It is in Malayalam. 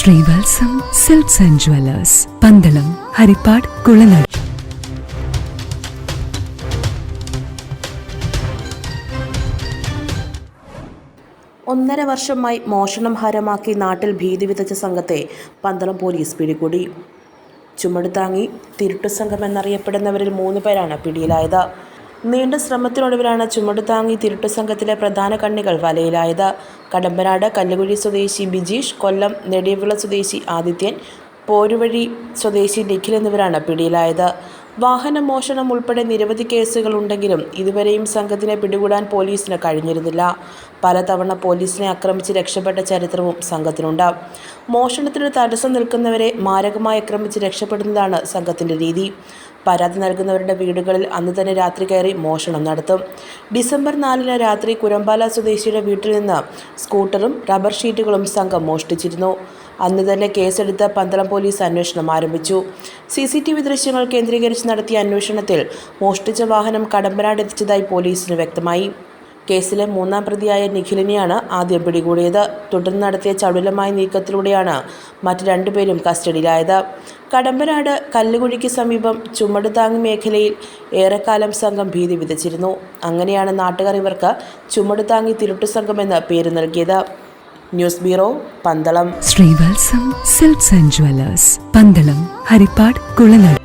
Srivatsam silks and jewellers Pandalam Harippad Kulanada. ഒന്നര വർഷമായി മോഷണം ഹരമാക്കി നാട്ടിൽ ഭീതി വിതച്ച സംഘത്തെ പന്തളം പോലീസ് പിടികൂടി. ചുമടുതാങ്ങി തിരുട്ടു സംഘം എന്നറിയപ്പെടുന്നവരിൽ മൂന്ന് പേരാണ് പിടിയിലായത്. നീണ്ട ശ്രമത്തിനൊടുവിലാണ് ചുമടുതാങ്ങി തിരുട്ടു സംഘത്തിലെ പ്രധാന കണ്ണികൾ വലയിലായത്. കടമ്പനാട് കല്ലുകുഴി സ്വദേശി ബിജീഷ് കൊല്ലം നെടിയവിള സ്വദേശി ആദിത്യൻ പോരുവഴി സ്വദേശി നിഖിൽ എന്നിവരാണ് പിടിയിലായത്. വാഹന മോഷണം ഉൾപ്പെടെ നിരവധി കേസുകൾ ഉണ്ടെങ്കിലും ഇതുവരെയും സംഘത്തിനെ പിടികൂടാൻ പോലീസിന് കഴിഞ്ഞിരുന്നില്ല. പലതവണ പോലീസിനെ ആക്രമിച്ച് രക്ഷപ്പെട്ട ചരിത്രവും സംഘത്തിനുണ്ട്. മോഷണത്തിന് തടസ്സം നിൽക്കുന്നവരെ മാരകമായി ആക്രമിച്ച് രക്ഷപ്പെടുന്നതാണ് സംഘത്തിന്റെ രീതി. പരാതി നൽകുന്നവരുടെ വീടുകളിൽ അന്ന് തന്നെ രാത്രി കയറി മോഷണം നടത്തും. ഡിസംബർ നാലിന് രാത്രി കുരമ്പാല സ്വദേശിയുടെ വീട്ടിൽ നിന്ന് സ്കൂട്ടറും റബ്ബർ ഷീറ്റുകളും സംഘം മോഷ്ടിച്ചിരുന്നു. അന്ന് തന്നെ കേസെടുത്ത് പന്തളം പോലീസ് അന്വേഷണം ആരംഭിച്ചു. സി സി ടി വി ദൃശ്യങ്ങൾ കേന്ദ്രീകരിച്ച് നടത്തിയ അന്വേഷണത്തിൽ മോഷ്ടിച്ച വാഹനം കടമ്പനാട് എത്തിച്ചതായി പോലീസിന് വ്യക്തമായി. കേസിലെ മൂന്നാം പ്രതിയായ നിഖിലിനെയാണ് ആദ്യം പിടികൂടിയത്. തുടർന്ന് നടത്തിയ ചടുലമായ നീക്കത്തിലൂടെയാണ് മറ്റ് രണ്ടുപേരും കസ്റ്റഡിയിലായത്. കടമ്പനാട് കല്ലുകുഴിക്ക് സമീപം ചുമടുതാങ് മേഖലയിൽ ഏറെക്കാലം സംഘം ഭീതി വിതച്ചിരുന്നു. അങ്ങനെയാണ് നാട്ടുകാർ ഇവർക്ക് ചുമടുതാങ്ങി തിരുട്ടു സംഘം എന്ന പേര് നൽകിയത്. News bureau Pandalam. Srivatsam silks and jewellers Pandalam Harippad Kulanada.